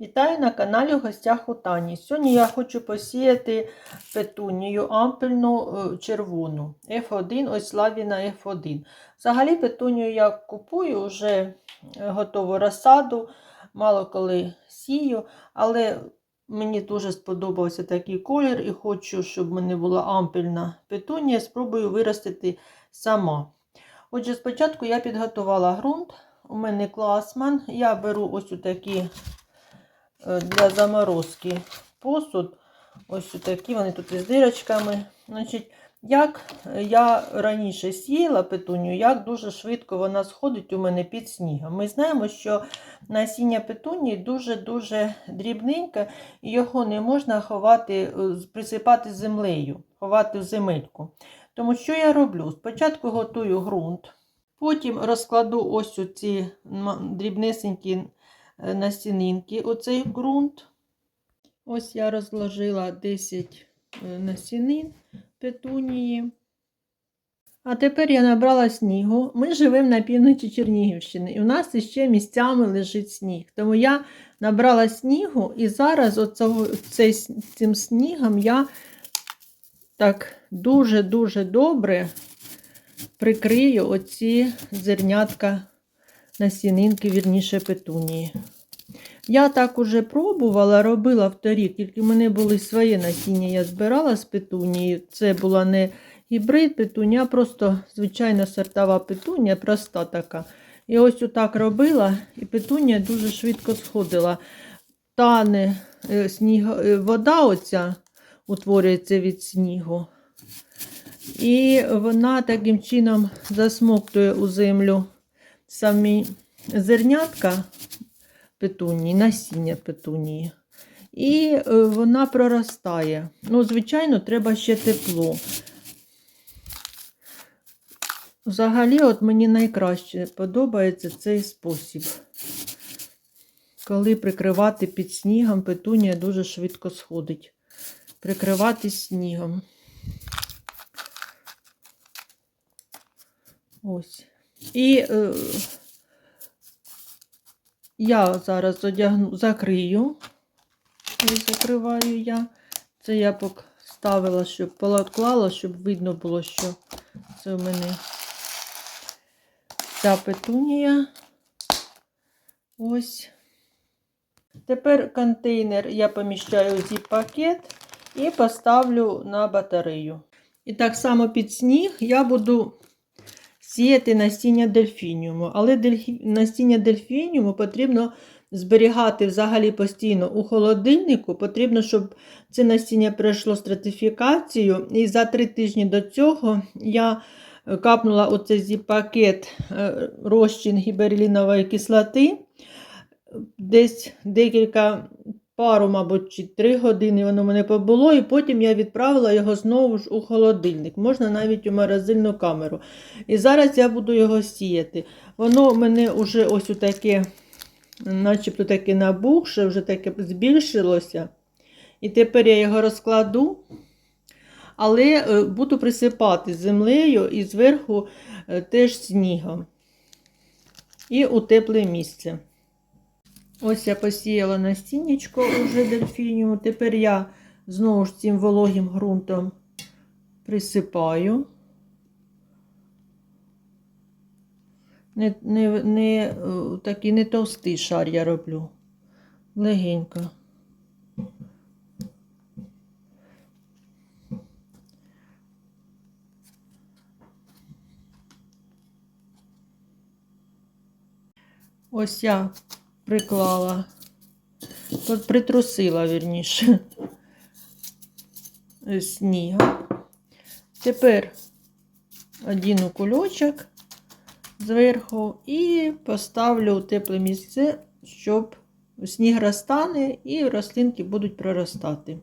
Вітаю на каналі гостях у Тані. Сьогодні я хочу посіяти петунію ампельну е, червону F1, ось лавіна F1. Взагалі петунію я купую вже е, готову розсаду, мало коли сію, але мені дуже сподобався такий колір і хочу, щоб в мене була ампельна петунія, спробую виростити сама. Отже, спочатку я підготувала ґрунт. У мене класман. Я беру ось такі для заморозки посуд. Ось такі, вони тут із дирочками. Значить, як я раніше сіяла петунію, як дуже швидко вона сходить у мене під снігом. Ми знаємо, що насіння петунії дуже-дуже дрібненьке, і його не можна ховати, е, присипати землею, ховати в земельку. Тому що я роблю? Спочатку готую ґрунт, потім розкладу ось ці дрібнесенькі е, насінинки, оцей ґрунт. Ось я розложила 10 е, насінин петунії. А тепер я набрала снігу. Ми живемо на півночі Чернігівщини, і у нас іще місцями лежить сніг. Тому я набрала снігу, і зараз оцього, цей, цим снігом я так дуже-дуже добре прикрию оці зернятка насінинки, вірніше петунії. Я так уже пробувала, робила вторік, тільки в мене були своє насіння, я збирала з петунії. Це була не гібрид петунія, а просто звичайна сортова петунія, проста така. І ось отак робила, і петунія дуже швидко сходила. Тане е, сніг, е, вода оця утворюється від снігу. І вона таким чином засмоктує у землю самі зернятка петунії, насіння петунії. І е, вона проростає. Ну, звичайно, треба ще тепло. Взагалі, от мені найкраще подобається цей спосіб. Коли прикривати під снігом, петунія дуже швидко сходить. Прикривати снігом. Ось. І е, я зараз одягну, закрию. Ось закриваю я. Це я поставила, щоб поклала, щоб видно було, що це у мене ця петунія. Ось. Тепер контейнер я поміщаю у зіп-пакет і поставлю на батарею. І так само під сніг я буду сіяти насіння дельфініуму. Але дельфі... насіння дельфініуму потрібно зберігати взагалі постійно у холодильнику. Потрібно, щоб це насіння пройшло стратифікацію. І за три тижні до цього я капнула оцей зіп-пакет е, розчин гіберлінової кислоти. Десь декілька пару, мабуть, чи три години воно мене побуло, і потім я відправила його знову ж у холодильник. Можна навіть у морозильну камеру. І зараз я буду його сіяти. Воно мене вже ось таке, начебто таке набухше, вже таке збільшилося. І тепер я його розкладу. Але е, буду присипати землею і зверху е, теж снігом. І у тепле місце. Ось я посіяла насіннячко уже дельфінію. Тепер я знову ж цим вологим ґрунтом присипаю. Не, не, не, такий не товстий шар я роблю. Легенько. Ось я приклала, притрусила, вірніше, сніга. Тепер одіну кульочок зверху і поставлю у тепле місце, щоб сніг розтане і рослинки будуть проростати.